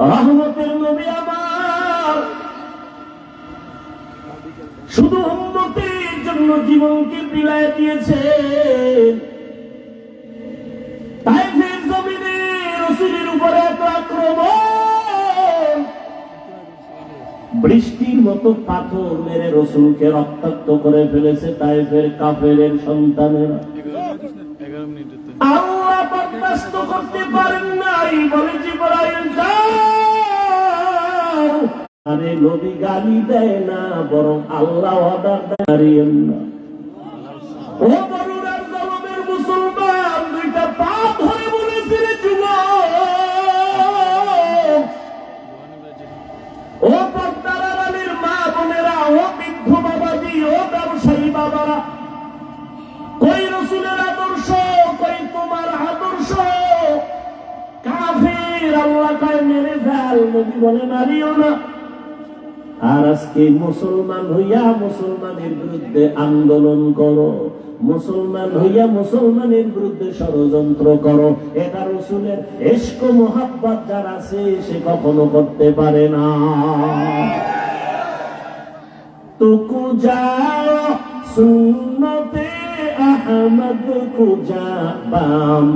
রহমতের নবী আমার। শুধু উন্নতির জন্য জীবনকে বিলায় দিয়েছে। বৃষ্টির মতো পাথর মেরে রসুলকে রক্তাক্ত করে ফেলেছে তাই ফের কাফের সন্তানেরা। বরদাস্ত করতে পারেন নাই বলে জিবরাইল, যাও। আরে নবী গালি দেয় না, বরং আল্লাহ অর্ডার না। মুসলমান, দুইটা ও আর আজকে মুসলমান হইয়া মুসলমানের বিরুদ্ধে আন্দোলন করো, মুসলমান হইয়া মুসলমানের বিরুদ্ধে ষড়যন্ত্র করো। এটা রসুলের এসক মোহাব্বত যার আছে, সে কখনো করতে পারে না। তুকু যাও, সুন্নতে আহমদ কুজা বা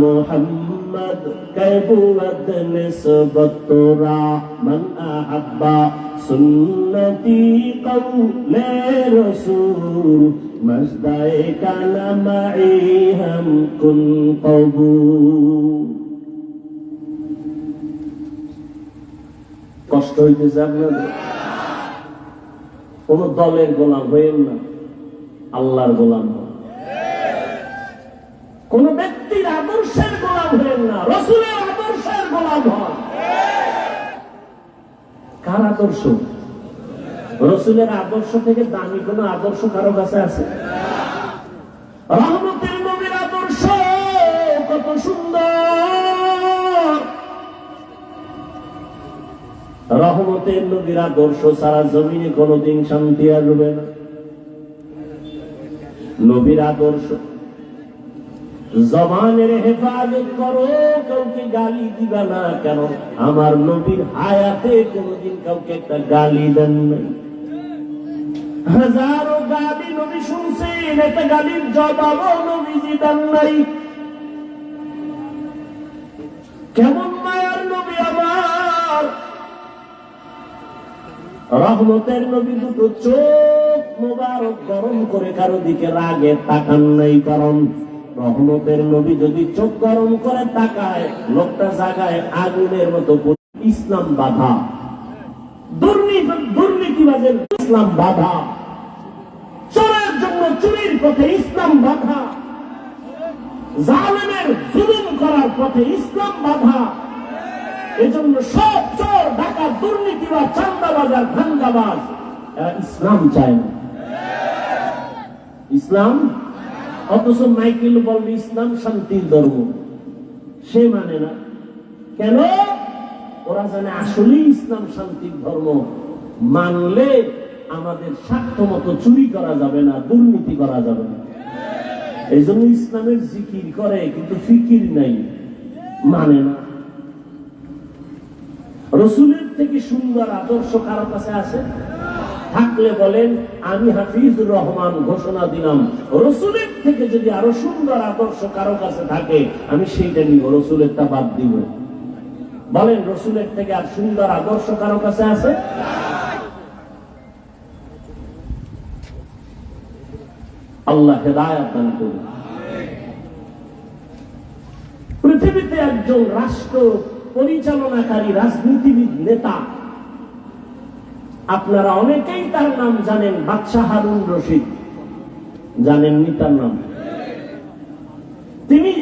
মোহাম্মদ। محمد كيف ودن سبت من أحبا سنتي قول رسول مجدئك لمعي هم كن قبول কষ্ট হইতেছে আপনাদের কোন দলের গোলাম হইেন না আল্লাহর গোলাম হন কোন ব্যক্তির আদর্শের গোলাম হইেন না। রসুলের আদর্শের গোলাম হন। কার আদর্শ? রসুলের আদর্শ থেকে দামি কোন আদর্শ কারও কাছে আছে? রহমতের নবীর আদর্শ, কত সুন্দর! রহমতের নবীর আদর্শ সারা জমিনে কোনোদিন শান্তি আসবে না। নবীর আদর্শ জবানের হেফাজত করো, কাউকে গালি দিবা না কেন? আমার নবীর হায়াতে কোনোদিন কাউকে একটা গালি দেন নাই। হাজারো গালি নবী শুনছেন, একটা গালির জবাবও নবীজি দেন নাই। কেমন মায়ার নবী আমার? রহমতের নবী দুটো চোখ মোবারক গরম করে কারও দিকে রাগে তাকান নাই কারণ রহমতের নবী যদি চোখ গরম করে তাকায়, লোকটা জাগায় আগুনের মতো ইসলাম বাধা। দুর্নীতি দুর্নীতিবাজের ইসলাম বাধা। চোরের জন্য চুরির পথে ইসলাম বাধা। জালেমের জুলুম করার পথে ইসলাম বাধা। এজন্য সব চোর ডাকা দুর্নীতিবাজ, চান্দাবাজার ভাঙ্গাবাজ ইসলাম চায় না। ইসলাম অথচ মাইকেল বলবে ইসলাম শান্তির ধর্ম। সে মানে না। কেন? ওরা জানে আসলেই ইসলাম শান্তির ধর্ম। মানলে আমাদের স্বার্থ মতো চুরি করা যাবে না, দুর্নীতি করা যাবে না। এই জন্য ইসলামের জিকির করে, কিন্তু ফিকির নাই। মানে না। রসুলের থেকে সুন্দর আদর্শ কারও কাছে আছে? থাকলে বলেন, আমি হাফিজুর রহমান ঘোষণা দিলাম, রসুলের থেকে যদি আরও সুন্দর আদর্শ কারও কাছে থাকে, আমি সেইটা নিব রসুলেরটা বাদ দিব। বলেন, রসুলের থেকে আর সুন্দর আদর্শ কারও কাছে আছে? আল্লাহ হেদায়াত দান করুন। পৃথিবীতে একজন রাষ্ট্র পরিচালনাকারী রাজনীতিবিদ, নেতা আপনারা অনেকেই তার নাম জানেন বাদশাহ হারুন রশিদ। জানেননি তার নাম? তিনি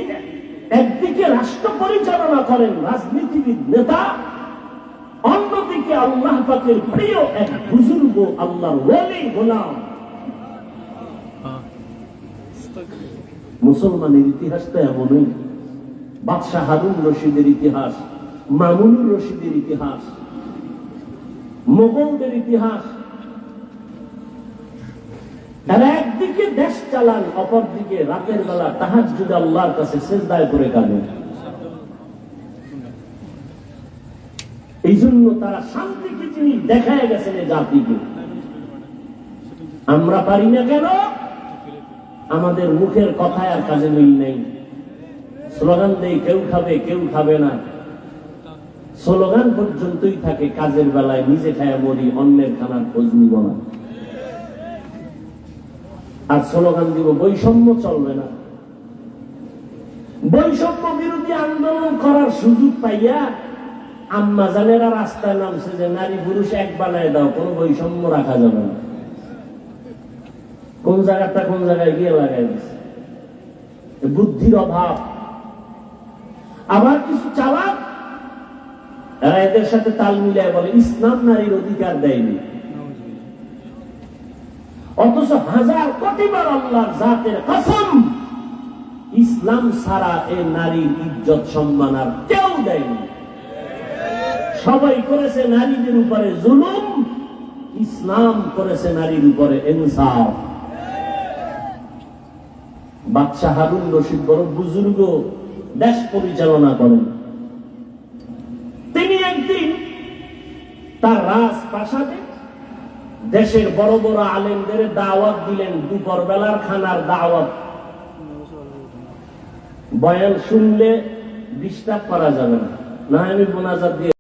একদিকে রাষ্ট্র পরিচালনা করেন রাজনীতিবিদ নেতা, অন্যদিকে আল্লাহ পাকের প্রিয় এক বুজুর্গ, আল্লাহর ওলি গোলাম। মুসলমানের ইতিহাসটা এমনই। বাদশাহ হারুন রশিদের ইতিহাস, মামুনুর রশিদের ইতিহাস। মোগলদের ইতিহাস। তারা একদিকে দেশ চালান, অপরদিকে রাতের বেলা তাহাজ যদি আল্লাহর কাছে শেষদায় করে কাঁদেন এই জন্য তারা শান্তিকে জিনিস দেখায় গেছেন এই জাতিকে। আমরা পারি না কেন? আমাদের মুখের কথায় আর কাজে মিল নেই। স্লোগান দেই, কেউ খাবে কেউ খাবে না। স্লোগান পর্যন্তই থাকে, কাজের বেলায় নিজে খায় মরি, অন্যের খানার খোঁজ নিব না। আর স্লোগান দিব বৈষম্য চলবে না। বৈষম্য বিরোধী আন্দোলন করার সুযোগ পাইয়া আম্মা জানেরা রাস্তায় নামছে যে, নারী পুরুষ এক বানায় দাও, কোনো বৈষম্য রাখা যাবে না। কোন জায়গাটা কোন জায়গায় গিয়ে লাগাই দিচ্ছে বুদ্ধির অভাব। আবার কিছু চালাক এরা এদের সাথে তাল মিলায় বলে, ইসলাম নারীর অধিকার দেয়নি। অথচ হাজার কোটিবার আল্লাহর জাতের কসম, ইসলাম ছাড়া এ নারীর ইজ্জত, সম্মান আর কেউ দেয়নি। সবাই করেছে নারীদের উপরে জুলুম, ইসলাম করেছে নারীর উপরে ইনসাফ। বাদশাহ হারুন রশিদ বড় বুজুর্গ, দেশ পরিচালনা করেন তিনি একদিন তার রাজ প্রাসাদে দেশের বড় বড় আলেমদের দাওয়াত দিলেন দুপুর বেলার খানার দাওয়াত। বয়ান শুনলে ডিস্টার্ব করা যাবে না, আমি মোনাজাত দিয়ে